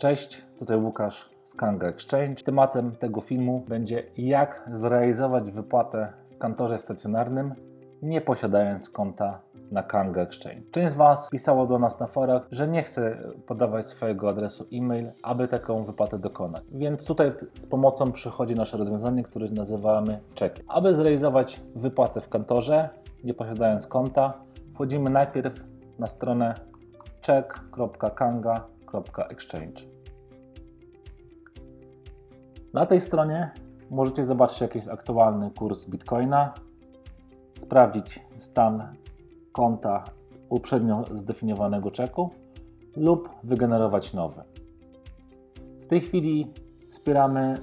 Cześć, tutaj Łukasz z Kanga Exchange. Tematem tego filmu będzie jak zrealizować wypłatę w kantorze stacjonarnym, nie posiadając konta na Kanga Exchange. Część z Was pisało do nas na forach, że nie chce podawać swojego adresu e-mail, aby taką wypłatę dokonać. Więc tutaj z pomocą przychodzi nasze rozwiązanie, które nazywamy czekiem. Aby zrealizować wypłatę w kantorze, nie posiadając konta, wchodzimy najpierw na stronę check.kanga.exchange. Na tej stronie możecie zobaczyć jaki jest aktualny kurs Bitcoina, sprawdzić stan konta uprzednio zdefiniowanego czeku lub wygenerować nowy. W tej chwili wspieramy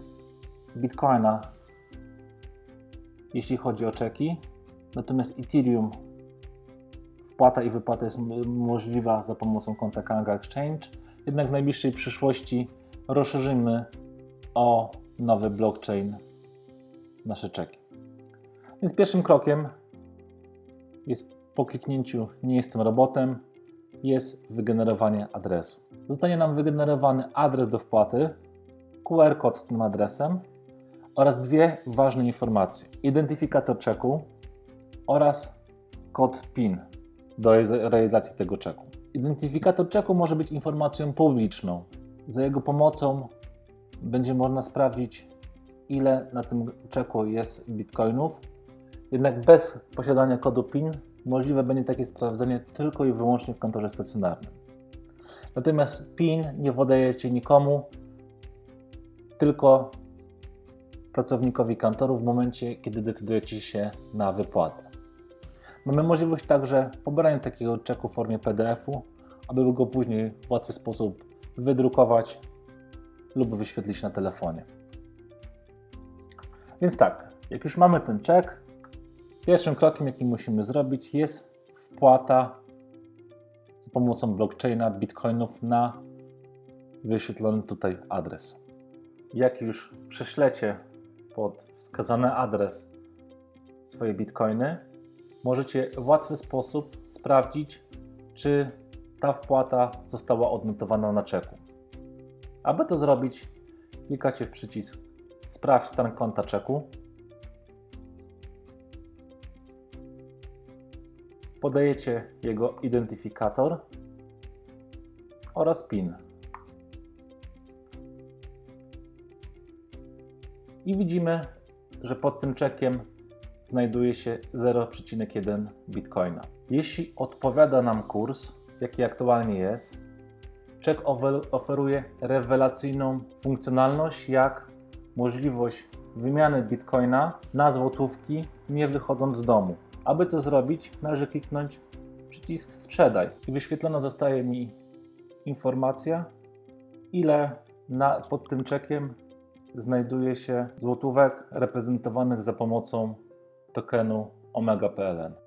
Bitcoina, jeśli chodzi o czeki, natomiast Ethereum wpłata i wypłata jest możliwa za pomocą konta Kanga Exchange. Jednak w najbliższej przyszłości rozszerzymy o nowy blockchain nasze czeki. Więc pierwszym krokiem jest po kliknięciu nie jestem robotem, jest wygenerowanie adresu. Zostanie nam wygenerowany adres do wpłaty, QR kod z tym adresem oraz dwie ważne informacje: identyfikator czeku oraz kod PIN do realiz- realizacji tego czeku. Identyfikator czeku może być informacją publiczną. Za jego pomocą będzie można sprawdzić, ile na tym czeku jest bitcoinów. Jednak bez posiadania kodu PIN możliwe będzie takie sprawdzenie tylko i wyłącznie w kantorze stacjonarnym. Natomiast PIN nie podajecie nikomu, tylko pracownikowi kantoru w momencie, kiedy decydujecie się na wypłatę. Mamy możliwość także pobrania takiego czeku w formie PDF-u, aby go później w łatwy sposób wydrukować lub wyświetlić na telefonie. Więc tak, jak już mamy ten czek, pierwszym krokiem, jaki musimy zrobić, jest wpłata za pomocą blockchaina bitcoinów na wyświetlony tutaj adres. Jak już prześlecie pod wskazany adres swoje bitcoiny, możecie w łatwy sposób sprawdzić, czy ta wpłata została odnotowana na czeku. Aby to zrobić, klikacie w przycisk Sprawdź stan konta czeku. Podajecie jego identyfikator oraz PIN. I widzimy, że pod tym czekiem znajduje się 0,1 bitcoina. Jeśli odpowiada nam kurs, jaki aktualnie jest, owe- oferuje rewelacyjną funkcjonalność, jak możliwość wymiany bitcoina na złotówki, nie wychodząc z domu. Aby to zrobić, należy kliknąć przycisk sprzedaj i wyświetlona zostaje mi informacja, ile na, pod tym czekiem znajduje się złotówek reprezentowanych za pomocą tokenu Omega PLN.